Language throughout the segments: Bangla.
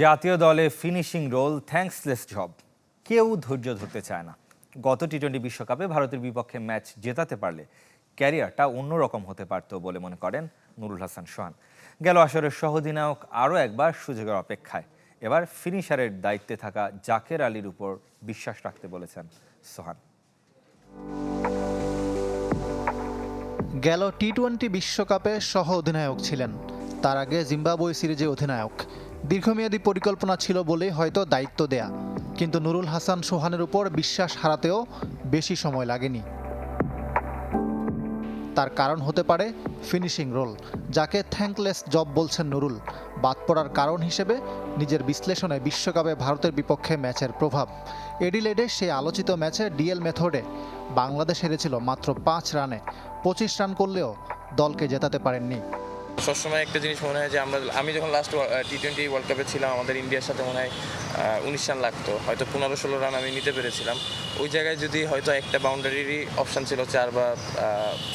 জাতীয় দলে ফিনিশিং রোল থ্যাঙ্কসলেস জব কেউ ধৈর্য ধরতে চায় না। গত টি টোয়েন্টি বিশ্বকাপে ভারতের বিপক্ষে ম্যাচ জেতাতে পারলে ক্যারিয়ারটা অন্যরকম হতে পারত বলে মনে করেন নুরুল হাসান সোহান। গেল আসরের সহধিনায়ক আরও একবার সুযোগের অপেক্ষায়। এবার ফিনিশারের দায়িত্বে থাকা জাকের আলীর উপর বিশ্বাস রাখতে বলেছেন সোহান। গেল টি টোয়েন্টি বিশ্বকাপে সহ অধিনায়ক ছিলেন। তার আগে জিম্বাবুয়ে সিরিজে অধিনায়ক। দীর্ঘমেয়াদী পরিকল্পনা ছিল বলেই হয়তো দায়িত্ব দেয়া। কিন্তু নুরুল হাসান সোহানের উপর বিশ্বাস হারাতেও বেশি সময় লাগেনি। তার কারণ হতে পারে ফিনিশিং রোল, যাকে থ্যাঙ্কলেস জব বলছেন নুরুল। বাদ পড়ার কারণ হিসেবে নিজের বিশ্লেষণে বিশ্বকাপে ভারতের বিপক্ষে ম্যাচের প্রভাব। এডিলেডে সেই আলোচিত ম্যাচে ডিএল মেথডে বাংলাদেশ হেরেছিল মাত্র পাঁচ রানে। পঁচিশ রান করলেও দলকে জেতাতে পারেননি। সবসময় একটা জিনিস মনে হয় যে আমরা, আমি যখন লাস্ট টি টোয়েন্টি ওয়ার্ল্ড কাপে ছিলাম, আমাদের ইন্ডিয়ার সাথে মনে হয় উনিশ রান লাগতো। হয়তো পনেরো ষোলো রান আমি নিতে পেরেছিলাম। ওই জায়গায় যদি হয়তো একটা বাউন্ডারিরই অপশান ছিল চার বা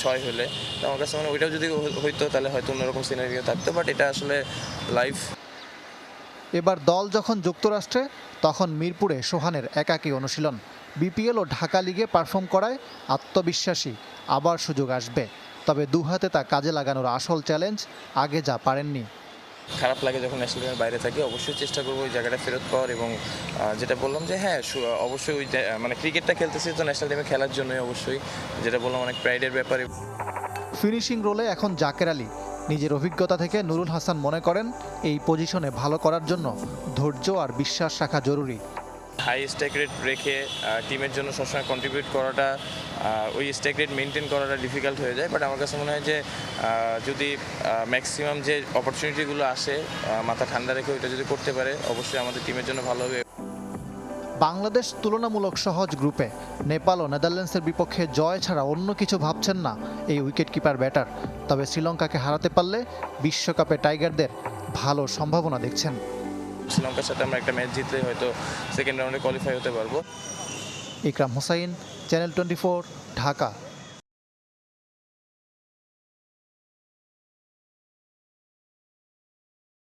ছয় হলে, তো আমার কাছে মানে ওইটাও যদি হইতো, তাহলে হয়তো অন্যরকম সিনারিও থাকতো বাট এটা আসলে লাইফ এবার দল যখন যুক্তরাষ্ট্রে, তখন মিরপুরে সোহানের একাকী অনুশীলন। বিপিএল ও ঢাকা লিগে পারফর্ম করায় আত্মবিশ্বাসী। আবার সুযোগ আসবে। তবে দুহাতে তা কাজে লাগানোর আসল চ্যালেঞ্জ আগে যা পারেননি। খারাপ লাগে যখন ন্যাশনাল টিমের বাইরে থাকি অবশ্যই চেষ্টা করব ওই জায়গাটা ফেরত পাওয়ার এবং যেটা বললাম যে হ্যাঁ অবশ্যই ওই মানে ক্রিকেটটা খেলতেছি তো ন্যাশনাল টিমে খেলার জন্যই অবশ্যই যেটা বললাম অনেক প্রাইডের ব্যাপারে। ফিনিশিং রোলে এখন জাকের আলী। নিজের অভিজ্ঞতা থেকে নুরুল হাসান মনে করেন এই পজিশনে ভালো করার জন্য ধৈর্য আর বিশ্বাস রাখা জরুরি। হাই স্ট্যাক রেট রেখে টিমের জন্য সবসময় কন্ট্রিবিউট করাটা ওই স্ট্যাক রেট মেনটেন করাটা ডিফিকাল্ট হয়ে যায়। বাট আমার কাছে মনে হয় যে যদি ম্যাক্সিমাম যে অপরচুনিটিগুলো আসে মাথা ঠান্ডা রেখে ওইটা যদি করতে পারে, অবশ্যই আমাদের টিমের জন্য ভালো হবে। বাংলাদেশ তুলনামূলক সহজ গ্রুপে নেপাল ও নেদারল্যান্ডসের বিপক্ষে জয় ছাড়া অন্য কিছু ভাবছেন না এই উইকেট কিপার ব্যাটার তবে শ্রীলঙ্কাকে হারাতে পারলে বিশ্বকাপে টাইগারদের ভালো সম্ভাবনা দেখছেন। শ্রীলঙ্কার সাথে আমরা একটা ম্যাচ জিতলে হয়তো সেকেন্ড রাউন্ডে কোয়ালিফাই হতে পারব। Ikram Hossain channel twenty Dhaka.